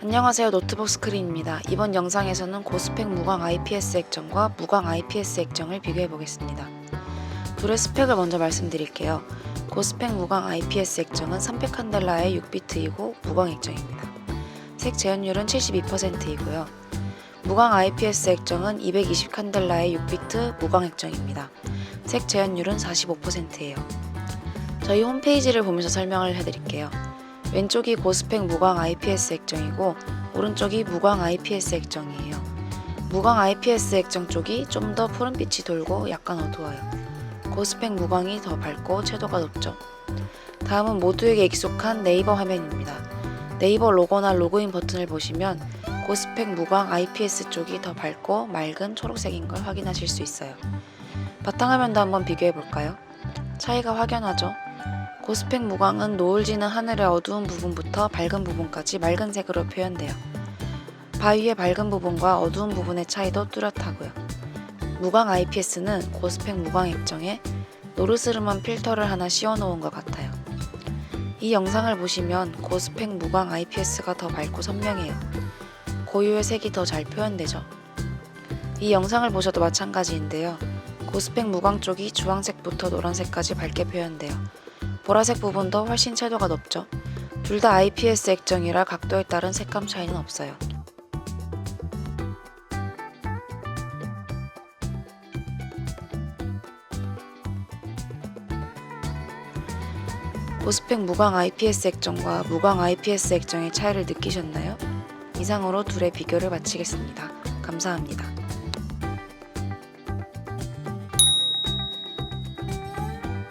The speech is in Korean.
안녕하세요 노트북 스크린입니다. 이번 영상에서는 고스펙 무광 IPS 액정과 무광 IPS 액정을 비교해 보겠습니다. 둘의 스펙을 먼저 말씀드릴게요. 고스펙 무광 IPS 액정은 300칸델라의 6비트이고 무광 액정입니다. 색 재현율은 72%이고요. 무광 IPS 액정은 220칸델라의 6비트 무광 액정입니다. 색 재현율은 45%예요. 저희 홈페이지를 보면서 설명을 해드릴게요. 왼쪽이 고스펙 무광 IPS 액정이고 오른쪽이 무광 IPS 액정이에요. 무광 IPS 액정 쪽이 좀 더 푸른빛이 돌고 약간 어두워요. 고스펙 무광이 더 밝고 채도가 높죠. 다음은 모두에게 익숙한 네이버 화면입니다. 네이버 로고나 로그인 버튼을 보시면 고스펙 무광 IPS 쪽이 더 밝고 맑은 초록색인 걸 확인하실 수 있어요. 바탕화면도 한번 비교해 볼까요? 차이가 확연하죠? 고스펙 무광은 노을 지는 하늘의 어두운 부분부터 밝은 부분까지 맑은 색으로 표현돼요. 바위의 밝은 부분과 어두운 부분의 차이도 뚜렷하고요. 무광 IPS는 고스펙 무광 액정에 노르스름한 필터를 하나 씌워놓은 것 같아요. 이 영상을 보시면 고스펙 무광 IPS가 더 밝고 선명해요. 고유의 색이 더 잘 표현되죠. 이 영상을 보셔도 마찬가지인데요. 고스펙 무광 쪽이 주황색부터 노란색까지 밝게 표현돼요. 보라색 부분도 훨씬 채도가 높죠. 둘 다 IPS 액정이라 각도에 따른 색감 차이는 없어요. 고스펙 무광 IPS 액정과 무광 IPS 액정의 차이를 느끼셨나요? 이상으로 둘의 비교를 마치겠습니다. 감사합니다.